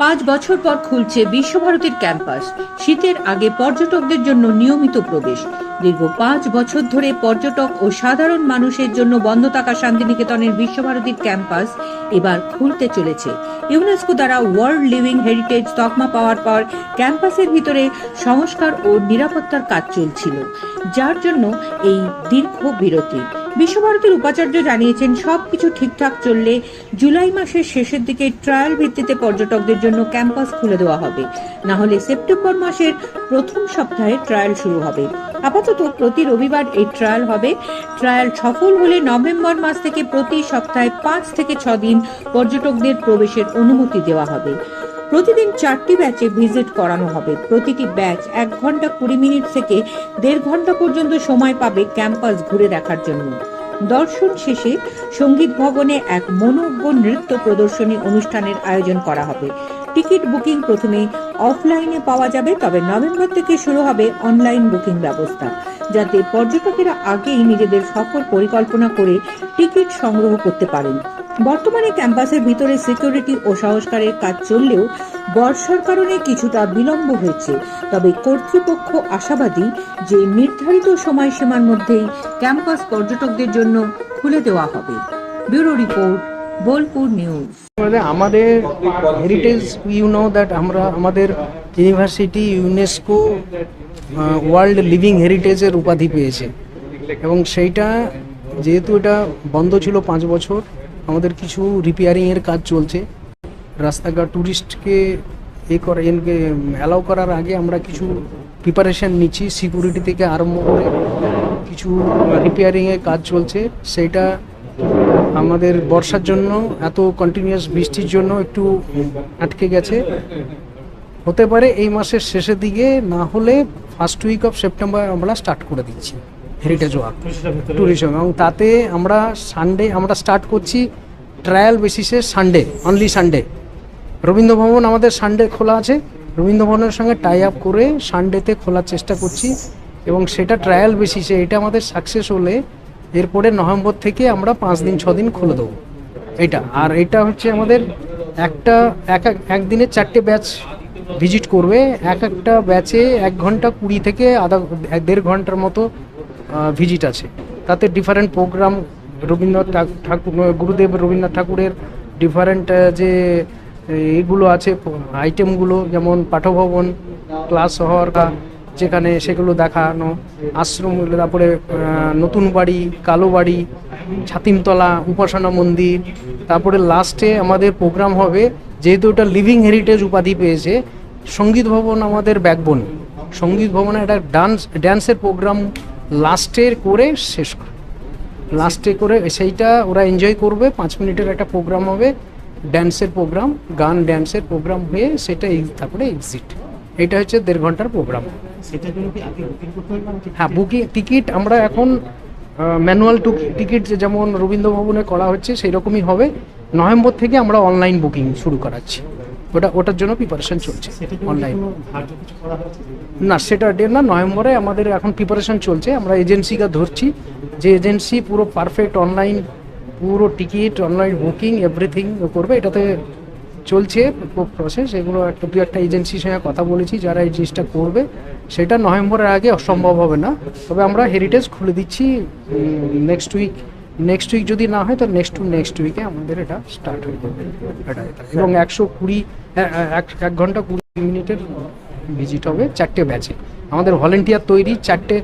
পাঁচ বছর পর খুলছে বিশ্বভারতীর ক্যাম্পাস। শীতের আগে পর্যটকদের জন্য নিয়মিত প্রবেশ। দীর্ঘ পাঁচ বছর ধরে পর্যটক ও সাধারণ মানুষের জন্য বন্ধ থাকা শান্তিনিকেতনের বিশ্বভারতীর ক্যাম্পাস এবার খুলতে চলেছে। ইউনেস্কো দ্বারা ওয়ার্ল্ড লিভিং হেরিটেজ তকমা পাওয়ার পর ক্যাম্পাসের ভিতরে সংস্কার ও নিরাপত্তার কাজ চলছিল, যার জন্য এই দীর্ঘ বিরতি। বিশ্বভারতীর উপাচার্য জানিয়েছেন, সবকিছু ঠিকঠাক চললে জুলাই মাসের শেষের দিকে ট্রায়াল ভিত্তিতে পর্যটকদের জন্য ক্যাম্পাস খুলে দেওয়া হবে। না হলে সেপ্টেম্বর মাসের প্রথম সপ্তাহে ট্রায়াল শুরু হবে। আপাতত প্রতি রবিবার এই ট্রায়াল হবে। ট্রায়াল সফল হলে নভেম্বর মাস থেকে প্রতি সপ্তাহে পাঁচ থেকে ছ দিন পর্যটকদের প্রবেশের অনুমতি দেওয়া হবে। প্রতিদিন চারটি ব্যাচে ভিজিট করানো হবে। প্রতিটি ব্যাচ এক ঘণ্টা কুড়ি মিনিট থেকে দেড় ঘণ্টা পর্যন্ত সময় পাবে ক্যাম্পাস ঘুরে দেখার জন্য। দর্শন শেষে সংগীত ভবনে এক মনোজ্ঞ নৃত্য প্রদর্শনী অনুষ্ঠানের আয়োজন করা হবে। টিকিট বুকিং প্রথমে অফলাইনে পাওয়া যাবে, তবে নভেম্বর থেকে শুরু হবে অনলাইন বুকিং ব্যবস্থা, যাতে পর্যটকেরা আগেই নিজেদের সফর পরিকল্পনা করে টিকিট সংগ্রহ করতে পারেন। বর্তমানে ক্যাম্পাসের ভিতরে সিকিউরিটি ও সংস্কারের কাজ চললেও বর্ষার কারণে কিছুটা বিলম্ব হয়েছে। তবে কর্তৃপক্ষ আশাবাদী যে নির্ধারিত সময়সীমার মধ্যেই ক্যাম্পাস পর্যটকদের জন্য খুলে দেওয়া হবে। Bureau report, Bolpur news. মানে আমাদের হেরিটেজ ইউ নো দ্যাট আমরা আমাদের ইউনিভার্সিটি ইউনেস্কো ওয়ার্ল্ড লিভিং হেরিটেজের উপাধি পেয়েছে। এবং সেইটা যেহেতু এটা বন্ধ ছিল পাঁচ বছর আমাদের কিছু রিপেয়ারিংয়ের কাজ চলছে। রাস্তাঘাট ট্যুরিস্টকে এ করা এনকে অ্যালাউ করার আগে আমরা কিছু প্রিপারেশন নিচ্ছি সিকিউরিটি থেকে আরম্ভ করে কিছু রিপেয়ারিংয়ের কাজ চলছে। সেইটা আমাদের বর্ষার জন্য, এত কন্টিনিউয়াস বৃষ্টির জন্য একটু আটকে গেছে। হতে পারে এই মাসের শেষের দিকে, না হলে ফার্স্ট উইক অফ সেপ্টেম্বর আমরা স্টার্ট করে দিচ্ছি। হেরিটেজ ওয়ার্ক ট্যুরিজম এবং তাতে আমরা সানডে আমরা স্টার্ট করছি ট্রায়াল বেসিসে সানডে অনলি সানডে রবীন্দ্র ভবন আমাদের সানডে খোলা আছে। রবীন্দ্র ভবনের সঙ্গে টাই আপ করে সানডেতে খোলার চেষ্টা করছি এবং সেটা ট্রায়াল বেসিসে এটা আমাদের সাকসেস হলে এরপরে নভেম্বর থেকে আমরা পাঁচ দিন ছ দিন খুলে দেবো। এটা আর এটা হচ্ছে আমাদের একটা এক এক একদিনে চারটে ব্যাচ ভিজিট করবে। এক একটা ব্যাচে এক ঘণ্টা কুড়ি থেকে আধা দেড় ঘণ্টার মতো ভিজিট আছে। তাতে ডিফারেন্ট প্রোগ্রাম রবীন্দ্রনাথ ঠাক- ঠাকুর গুরুদেব রবীন্দ্রনাথ ঠাকুরের ডিফারেন্ট যে এইগুলো আছে আইটেমগুলো যেমন পাঠভবন ক্লাস হওয়ার যেখানে সেগুলো দেখানো, আশ্রম, তারপরে নতুন বাড়ি, কালো বাড়ি, ছাতিমতলা, উপাসনা মন্দির, তারপরে লাস্টে আমাদের প্রোগ্রাম হবে, যেহেতু ওটা লিভিং হেরিটেজ উপাধি পেয়েছে, সংগীত ভবন আমাদের ব্যাকবোন সংগীত ভবনে একটা ডান্স ড্যান্সের প্রোগ্রাম লাস্টের করে শেষ করে। লাস্টে করে সেইটা ওরা এনজয় করবে পাঁচ মিনিটের একটা প্রোগ্রাম হবে ড্যান্সের প্রোগ্রাম গান ড্যান্সের প্রোগ্রাম হয়ে সেটা তারপরে এক্সিট এটা হচ্ছে দেড় ঘণ্টার প্রোগ্রাম হ্যাঁ বুকিং টিকিট আমরা এখন ম্যানুয়াল টিকিট যেমন রবীন্দ্র ভবনে করা হচ্ছে সেই রকমই হবে। নভেম্বর থেকে আমরা অনলাইন বুকিং শুরু করাচ্ছি। ওটা ওটার জন্য প্রিপারেশন চলছে অনলাইন না সেটা ডে না নভেম্বরে আমাদের এখন প্রিপারেশন চলছে আমরা এজেন্সিকে ধরছি। যে এজেন্সি পুরো পারফেক্ট অনলাইন পুরো টিকিট অনলাইন বুকিং এভরিথিং করবে এটাতে চলছে প্রসেস এগুলো একটা দু একটা এজেন্সির সঙ্গে কথা বলেছি যারা এই জিনিসটা করবে সেটা নভেম্বরের আগে অসম্ভব হবে না। তবে আমরা হেরিটেজ খুলে দিচ্ছি নেক্সট উইক নেক্সট উইক যদি না হয় তো নেক্সট টু নেক্সট উইকে আমাদের এটা স্টার্ট হয়ে যাবে। এবং একশো কুড়ি এক ঘণ্টা কুড়ি মিনিটের ভিজিট হবে চারটে ব্যাচে আমাদের ভলেন্টিয়ার তৈরি, চারটে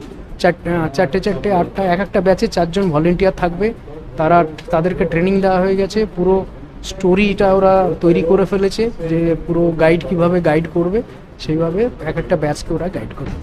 চারটে চারটে চারটে, আটটা, এক একটা ব্যাচে চারজন ভলেন্টিয়ার থাকবে। তারা, তাদেরকে ট্রেনিং দেওয়া হয়ে গেছে। পুরো স্টোরিটা ওরা তৈরি করে ফেলেছে যে পুরো গাইড কীভাবে গাইড করবে, সেইভাবে এক একটা ব্যাচকে ওরা গাইড করবে।